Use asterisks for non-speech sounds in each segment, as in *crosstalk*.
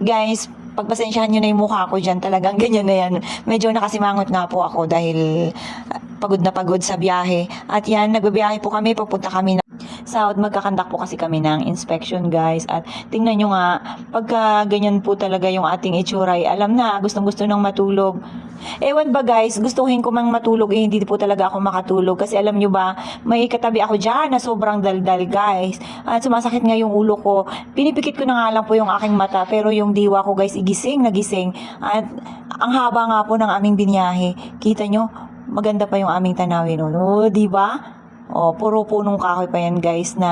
Guys, pagpasensyahan nyo na yung mukha ko dyan. Talagang *laughs* ganyan na yan. Medyo nakasimangot nga po ako dahil ah, pagod na pagod sa biyahe. At yan, nagbibiyahe po kami. Papunta kami na South, magkakandak po kasi kami ng inspection guys. At tingnan nyo nga pagka ganyan po talaga yung ating itsura ay alam na gustong gusto nang matulog. Ewan ba guys gustuhin ko mang matulog eh hindi po talaga ako makatulog. Kasi alam nyo ba may katabi ako dyan na sobrang daldal guys. At sumasakit nga yung ulo ko. Pinipikit ko na nga lang po yung aking mata pero yung diwa ko guys igising nagising at ang haba nga po ng aming binyahe. Kita nyo maganda pa yung aming tanawin no, no di ba Oh, puro punong kahoy pa yan guys na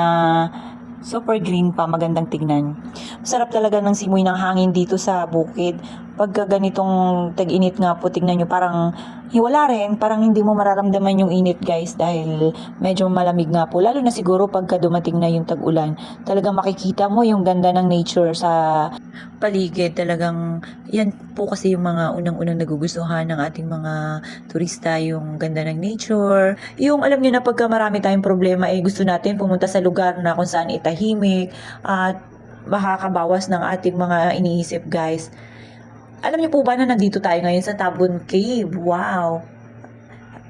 super green pa, magandang tignan. Masarap talaga ng simoy ng hangin dito sa bukid. Pagka ganitong tag-init nga po, tignan nyo, parang hiwala rin, parang hindi mo mararamdaman yung init guys dahil medyo malamig nga po. Lalo na siguro pagka dumating na yung tag-ulan. Talagang makikita mo yung ganda ng nature sa paligid. Talagang yan po kasi yung mga unang-unang nagugustuhan ng ating mga turista, yung ganda ng nature. Yung alam nyo na pagka marami tayong problema, eh gusto natin pumunta sa lugar na kung saan itahimik at makakabawas ng ating mga iniisip guys. Alam niyo po ba na nandito tayo ngayon sa Tabon Cave? Wow!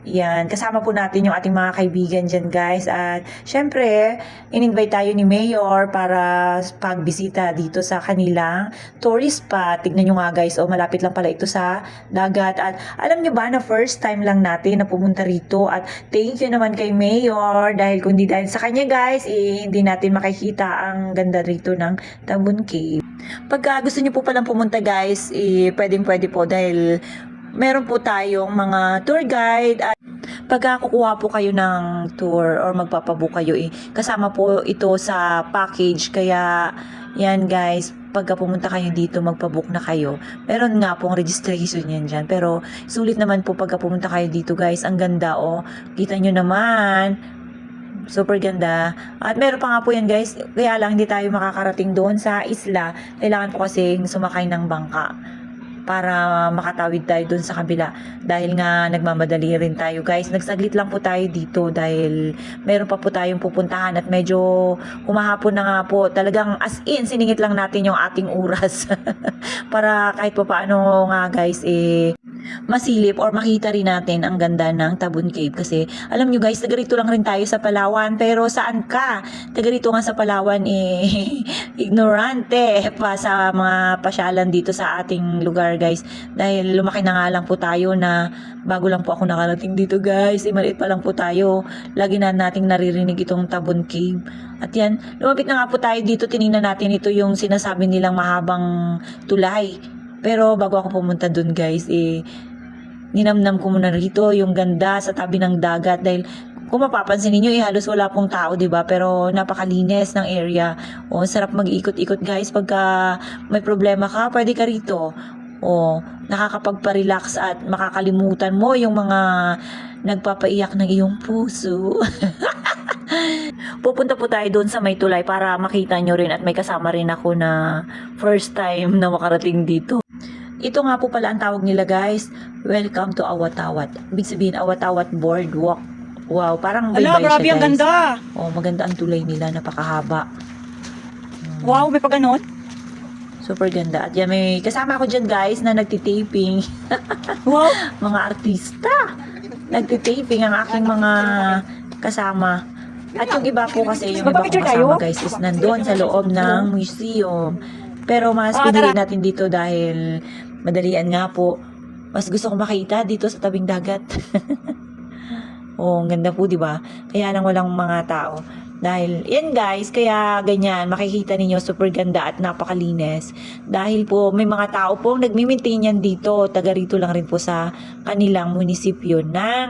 Yan, kasama po natin yung ating mga kaibigan dyan guys. At syempre, in-invite tayo ni Mayor para pagbisita dito sa kanilang tourist spot. Tignan nyo nga guys, oh malapit lang pala ito sa dagat. At alam nyo ba na first time lang natin na pumunta rito? At thank you naman kay Mayor. Dahil kundi dahil sa kanya guys, eh, hindi natin makikita ang ganda rito ng Tabon Cave. Pagka gusto nyo po palang pumunta guys, eh, pwedeng pwede po dahil meron po tayong mga tour guide at pagka kukuha po kayo ng tour or magpapabook kayo eh, kasama po ito sa package. Kaya yan guys pagka pumunta kayo dito magpabook na kayo. Meron nga pong registration yan dyan. Pero sulit naman po pagka pumunta kayo dito guys. Ang ganda oh. Kita nyo naman. Super ganda. At meron pa nga po yan guys. Kaya lang hindi tayo makakarating doon sa isla. Kailangan po kasi sumakay ng bangka para makatawid tayo doon sa kabila. Dahil nga nagmamadali rin tayo guys. Nagsaglit lang po tayo dito dahil meron pa po tayong pupuntahan at medyo humahapon na nga po. Talagang as in, siningit lang natin yung ating oras. *laughs* para kahit pa paano nga guys, eh, masilip or makita rin natin ang ganda ng Tabon Cave kasi alam nyo guys, taga rito lang rin tayo sa Palawan. Pero saan ka? Taga rito nga sa Palawan eh *laughs* ignorante pa sa mga pasyalan dito sa ating lugar guys. Dahil lumaki na nga lang po tayo na bago lang po ako nakarating dito guys. Eh maliit pa lang po tayo. Lagi na nating naririnig itong Tabon Cave at yan, lumapit na nga po tayo dito. Tiningnan natin ito yung sinasabi nilang mahabang tulay pero bago ako pumunta dun guys, eh, ninamnam ko muna rito yung ganda sa tabi ng dagat dahil kung mapapansin ninyo, eh, halos wala pong tao, 'di ba? Pero napakalinis ng area. O, sarap mag-ikot-ikot, guys. Pagka may problema ka, pwede ka rito. O, nakakapagpa-relax at makakalimutan mo yung mga nagpapaiyak ng iyong puso. *laughs* Pupunta po tayo doon sa may tulay para makita nyo rin at may kasama rin ako na first time na makarating dito. Ito nga po pala ang tawag nila guys. Welcome to Awatawat. Ibig sabihin Awatawat Boardwalk. Wow, parang Ala, baybay grabe siya ang guys. ganda. Oh, maganda ang tulay nila, napakahaba. Wow, may pa ganon. Super ganda. At yan, may kasama ko dyan guys na nagtitaping. *laughs* Wow. mga artista. Nagtitaping ang aking mga kasama. At yung iba po kasi, yung iba kong kasama guys is nandun sa loob ng museum. Pero mas Ah, pinili natin dito dahil madalian nga po. Mas gusto kong makita dito sa tabing dagat. *laughs* oh, ang ganda po, di ba? Kaya lang walang mga tao. Dahil, yan guys, kaya ganyan, makikita ninyo super ganda at napakalinis. Dahil po, may mga tao pong nagmimintain yan dito. Taga rito lang rin po sa kanilang munisipyo ng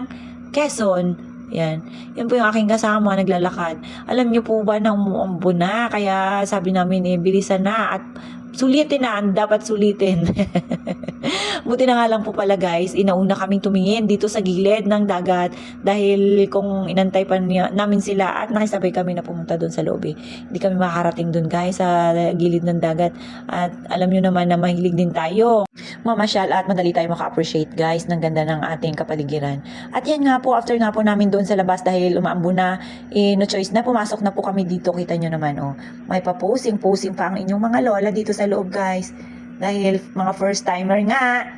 Quezon. Yan. Yan po yung aking kasama, naglalakad. Alam niyo po ba na umuambo na? Kaya sabi namin, eh, bilisan na at sulitin na, dapat sulitin. *laughs* Buti na nga lang po pala guys, inauna kaming tumingin dito sa gilid ng dagat dahil kung inantay pa niya, namin sila at nakisabay kami na pumunta doon sa loob eh. Hindi kami makarating doon guys sa gilid ng dagat at alam nyo naman na mahilig din tayo mamasyal at madali tayo maka-appreciate guys ng ganda ng ating kapaligiran. At yan nga po, after nga po namin doon sa labas dahil umaambo na, eh, no choice na, pumasok na po kami dito. Kita nyo naman, oh. May pa-posing, posing pa ang inyong mga lola dito sa loob guys. Dahil mga first timer nga.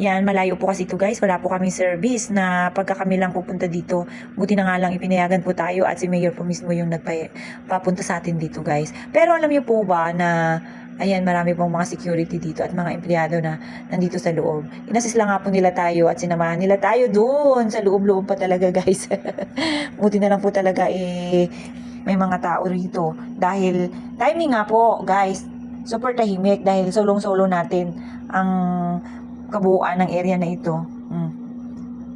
Yan, malayo po kasi ito guys. Wala po kaming service na pagka kami lang pupunta dito. Buti na nga lang ipinayagan po tayo at si Mayor po mismo yung nagpapunta sa atin dito guys. Pero alam niyo po ba na ayan marami pong mga security dito at mga empleyado na nandito sa loob. Inasis lang nga po nila tayo at sinamahan nila tayo doon sa loob-loob pa talaga *laughs* guys. Buti na lang po talaga eh may mga tao rito. Dahil timing nga po guys. Super tahimik dahil solong-solo natin ang kabuuan ng area na ito. Mm.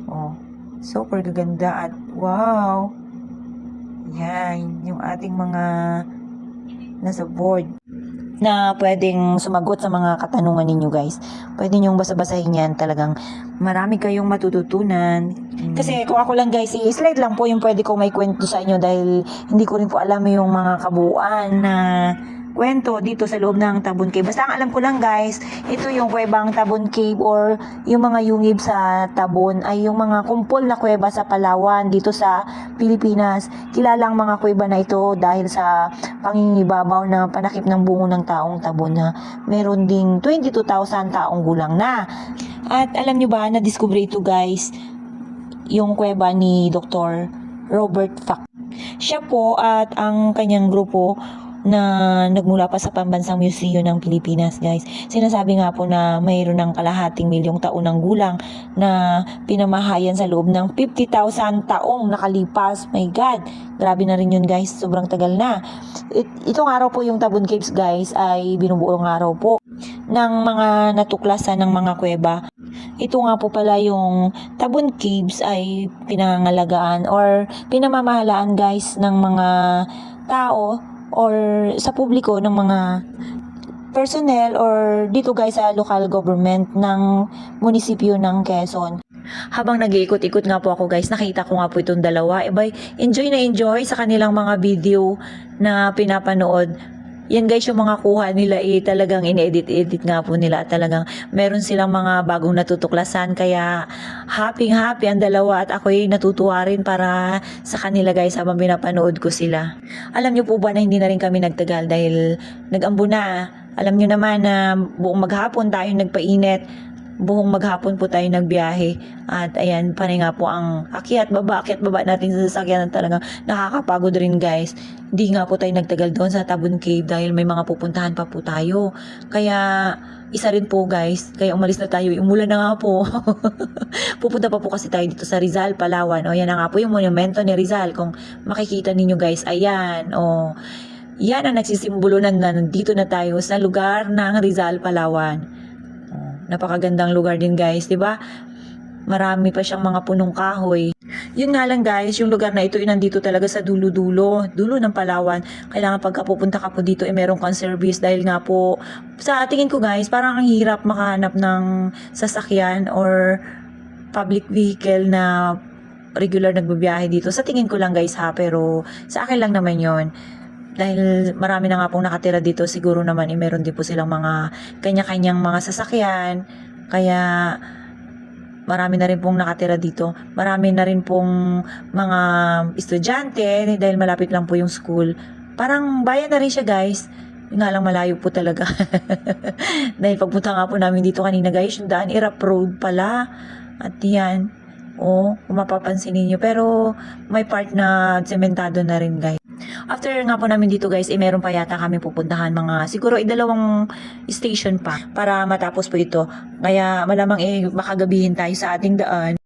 Oh, super gaganda at wow. Yan, yung ating mga nasa board na pwedeng sumagot sa mga katanungan ninyo guys. Pwede nyong basa-basahin yan talagang marami kayong matututunan. Kasi kung ako lang guys, i-slide lang po yung pwede ko may kwento sa inyo dahil hindi ko rin po alam yung mga kabuuan na kwento dito sa loob ng Tabon Cave. Basta ang alam ko lang guys, ito yung kuwebang Tabon Cave or yung mga yungib sa Tabon ay yung mga kumpol na kuweba sa Palawan dito sa Pilipinas. Kilala ang mga kuweba na ito dahil sa pangingibabaw na panakip ng bungo ng taong Tabon na meron ding 22,000 taong gulang na. At alam nyo ba, na-discover ito guys, yung kuweba ni Dr. Robert Fack. Siya po at ang kanyang grupo na nagmula pa sa Pambansang Museo ng Pilipinas, guys. Sinasabi nga po na mayroon ng kalahating milyong taon ng gulang na pinamahayan sa loob ng 50,000 taong nakalipas. My God, grabe na rin yun, guys. Sobrang tagal na. It, itong araw po yung Tabon Caves, guys, ay binubuong araw po ng mga natuklasan ng mga kuweba. Ito nga po pala yung Tabon Caves ay pinangalagaan or pinamamahalaan guys ng mga tao or sa publiko ng mga personnel or dito guys sa local government ng munisipyo ng Quezon. Habang nag-iikot-ikot nga po ako guys, nakita ko nga po itong dalawa. E bay, enjoy na enjoy sa kanilang mga video na pinapanood. Yan guys, yung mga kuha nila eh, talagang in-edit-edit nga po nila talagang meron silang mga bagong natutuklasan kaya happy happy ang dalawa at ako'y natutuwa rin para sa kanila guys habang pinapanood ko sila. Alam niyo po ba na hindi na rin kami nagtagal dahil nag-ambo na. Alam niyo naman na buong maghapon tayo nagpainit buong maghapon po tayo nagbiyahe. At ayan panay nga po ang akyat baba. Akyat baba natin sa sasakyan at talagang nakakapagod rin guys. Hindi nga po tayo nagtagal doon sa Tabon Cave dahil may mga pupuntahan pa po tayo. Kaya isa rin po guys. Kaya umalis na tayo. Umulan na nga po. *laughs* Pupunta pa po kasi tayo dito sa Rizal Palawan. O yan na nga po yung monumento ni Rizal. Kung makikita ninyo guys ayan o. Yan ang nagsisimbolo na nandito na tayo sa lugar ng Rizal Palawan napakagandang lugar din guys, 'di ba? Marami pa siyang mga punong kahoy. Yun nga lang guys, yung lugar na ito ay nandito talaga sa dulo-dulo, dulo ng Palawan. Kailangan pagka pupunta ka po dito ay meron kang service dahil nga po sa tingin ko guys, parang ang hirap makahanap ng sasakyan or public vehicle na regular nagbabiyahe dito. Sa tingin ko lang guys ha, pero sa akin lang naman yon dahil marami na nga pong nakatira dito, siguro naman eh, meron din po silang mga kanya-kanyang mga sasakyan. Kaya marami na rin pong nakatira dito. Marami na rin pong mga estudyante dahil malapit lang po yung school. Parang bayan na rin siya guys. Yun nga lang malayo po talaga. *laughs* dahil pagpunta nga po namin dito kanina guys, yung daan Irap Road pala. At yan. O, kung mapapansin ninyo. Pero may part na sementado na rin guys. After nga po namin dito guys, eh meron pa yata kami pupuntahan mga siguro idalawang station pa para matapos po ito. Kaya malamang eh makagabihin tayo sa ating daan.